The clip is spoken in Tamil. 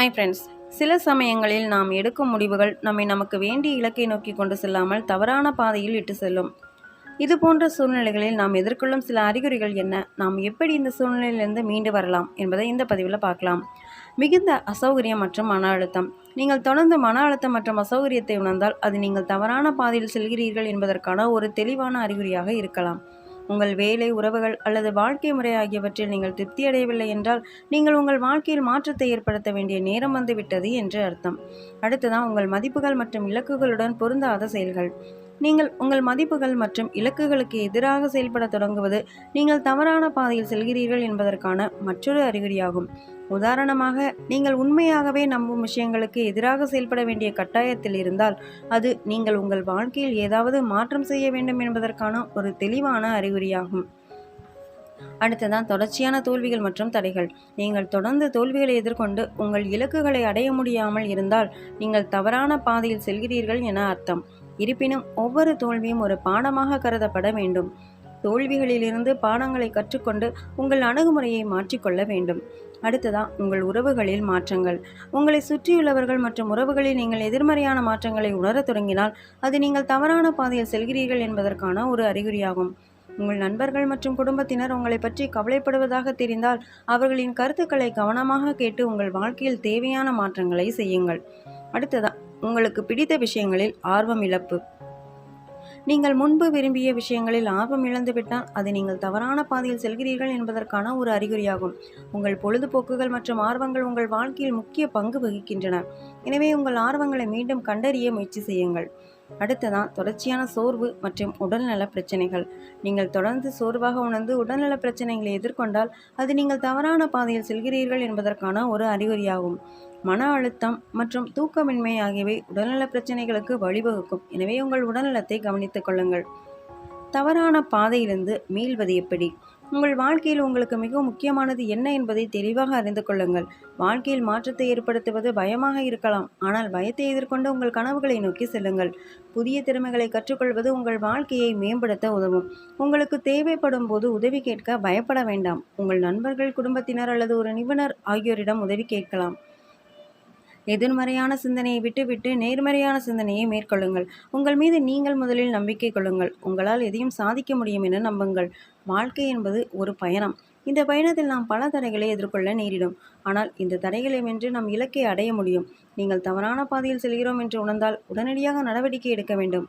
ஹாய் ஃப்ரெண்ட்ஸ் சில சமயங்களில் நாம் எடுக்கும் முடிவுகள் நம்மை நமக்கு வேண்டிய இலக்கை நோக்கி கொண்டு செல்லாமல் தவறான பாதையில் இட்டு செல்லும். இது போன்ற சூழ்நிலைகளில் நாம் எதிர்கொள்ளும் சில அறிகுறிகள் என்ன? நாம் எப்படி இந்த சூழ்நிலையிலிருந்து மீண்டு வரலாம் என்பதை இந்த பதிவில் பார்க்கலாம். மிகுந்த அசௌகரியம் மற்றும் மன அழுத்தம். நீங்கள் தொடர்ந்து மன அழுத்தம் மற்றும் அசௌகரியத்தை உணர்ந்தால் அது நீங்கள் தவறான பாதையில் செல்கிறீர்கள் என்பதற்கான ஒரு தெளிவான அறிகுறியாக இருக்கலாம். உங்கள் வேலை உறவுகள் அல்லது வாழ்க்கை முறை ஆகியவற்றில் நீங்கள் திருப்தி அடையவில்லை என்றால் நீங்கள் உங்கள் வாழ்க்கையில் மாற்றத்தை ஏற்படுத்த வேண்டிய நேரம் வந்துவிட்டது என்று அர்த்தம். அடுத்ததான் உங்கள் மதிப்புகள் மற்றும் இலக்குகளுடன் பொருந்தாத செயல்கள். நீங்கள் உங்கள் மதிப்புகள் மற்றும் இலக்குகளுக்கு எதிராக செயல்பட தொடங்குவது நீங்கள் தவறான பாதையில் செல்கிறீர்கள் என்பதற்கான மற்றொரு அறிகுறியாகும். உதாரணமாக நீங்கள் உண்மையாகவே நம்பும் விஷயங்களுக்கு எதிராக செயல்பட வேண்டிய கட்டாயத்தில் இருந்தால் அது நீங்கள் உங்கள் வாழ்க்கையில் ஏதாவது மாற்றம் செய்ய வேண்டும் என்பதற்கான ஒரு தெளிவான அறிகுறியாகும். அடுத்ததான் தொடர்ச்சியான தோல்விகள் மற்றும் தடைகள். நீங்கள் தொடர்ந்து தோல்விகளை எதிர்கொண்டு உங்கள் இலக்குகளை அடைய முடியாமல் இருந்தால் நீங்கள் தவறான பாதையில் செல்கிறீர்கள் என அர்த்தம். இருப்பினும் ஒவ்வொரு தோல்வியும் ஒரு பாடமாக கருதப்பட வேண்டும். தோல்விகளிலிருந்து பாடங்களை கற்றுக்கொண்டு உங்கள் அணுகுமுறையை மாற்றிக்கொள்ள வேண்டும். அடுத்ததா உங்கள் உறவுகளில் மாற்றங்கள். உங்களை சுற்றியுள்ளவர்கள் மற்றும் உறவுகளில் நீங்கள் எதிர்மறையான மாற்றங்களை உணரத் தொடங்கினால் அது நீங்கள் தவறான பாதையில் செல்கிறீர்கள் என்பதற்கான ஒரு அறிகுறியாகும். உங்கள் நண்பர்கள் மற்றும் குடும்பத்தினர் உங்களை பற்றி கவலைப்படுவதாக தெரிந்தால் அவர்களின் கருத்துக்களை கவனமாக கேட்டு உங்கள் வாழ்க்கையில் தேவையான மாற்றங்களை செய்யுங்கள். அடுத்ததா உங்களுக்கு பிடித்த விஷயங்களில் ஆர்வம் இழப்பு. நீங்கள் முன்பு விரும்பிய விஷயங்களில் ஆர்வம் இழந்துவிட்டால் அது நீங்கள் தவறான பாதையில் செல்கிறீர்கள் என்பதற்கான ஒரு அறிகுறியாகும். உங்கள் பொழுதுபோக்குகள் மற்றும் ஆர்வங்கள் உங்கள் வாழ்க்கையில் முக்கிய பங்கு வகிக்கின்றன. எனவே உங்கள் ஆர்வங்களை மீண்டும் கண்டறிய முயற்சி செய்யுங்கள். அடுத்ததான் தொடர்ச்சியான சோர்வு மற்றும் உடல்நல பிரச்சனைகள். நீங்கள் தொடர்ந்து சோர்வாக உணர்ந்து உடல்நல பிரச்சனைகளை எதிர்கொண்டால் அது நீங்கள் தவறான பாதையில் செல்கிறீர்கள் என்பதற்கான ஒரு அறிகுறியாகும். மன அழுத்தம் மற்றும் தூக்கமின்மை ஆகியவை உடல்நல பிரச்சனைகளுக்கு வழிவகுக்கும். எனவே உங்கள் உடல்நலத்தை கவனித்துக் கொள்ளுங்கள். தவறான பாதையிலிருந்து மீள்வது எப்படி? உங்கள் வாழ்க்கையில் உங்களுக்கு மிகவும் முக்கியமானது என்ன என்பதை தெளிவாக அறிந்து கொள்ளுங்கள். வாழ்க்கையில் மாற்றத்தை ஏற்படுத்துவது பயமாக இருக்கலாம். ஆனால் பயத்தை எதிர்கொண்டு உங்கள் கனவுகளை நோக்கி செல்லுங்கள். புதிய திறமைகளை கற்றுக்கொள்வது உங்கள் வாழ்க்கையை மேம்படுத்த உதவும். உங்களுக்கு தேவைப்படும் போது உதவி கேட்க பயப்பட வேண்டாம். உங்கள் நண்பர்கள் குடும்பத்தினர் அல்லது ஒரு நிபுணர் ஆகியோரிடம் உதவி கேட்கலாம். எதிர்மறையான சிந்தனையை விட்டுவிட்டு நேர்மறையான சிந்தனையை மேற்கொள்ளுங்கள். உங்கள் மீது நீங்கள் முதலில் நம்பிக்கை கொள்ளுங்கள். உங்களால் எதையும் சாதிக்க முடியும் என நம்புங்கள். வாழ்க்கை என்பது ஒரு பயணம். இந்த பயணத்தில் நாம் பல தடைகளை எதிர்கொள்ள நேரிடும். ஆனால் இந்த தடைகளை வென்று நம் இலக்கை அடைய முடியும். நீங்கள் தவறான பாதையில் செல்கிறோம் என்று உணர்ந்தால் உடனடியாக நடவடிக்கை எடுக்க வேண்டும்.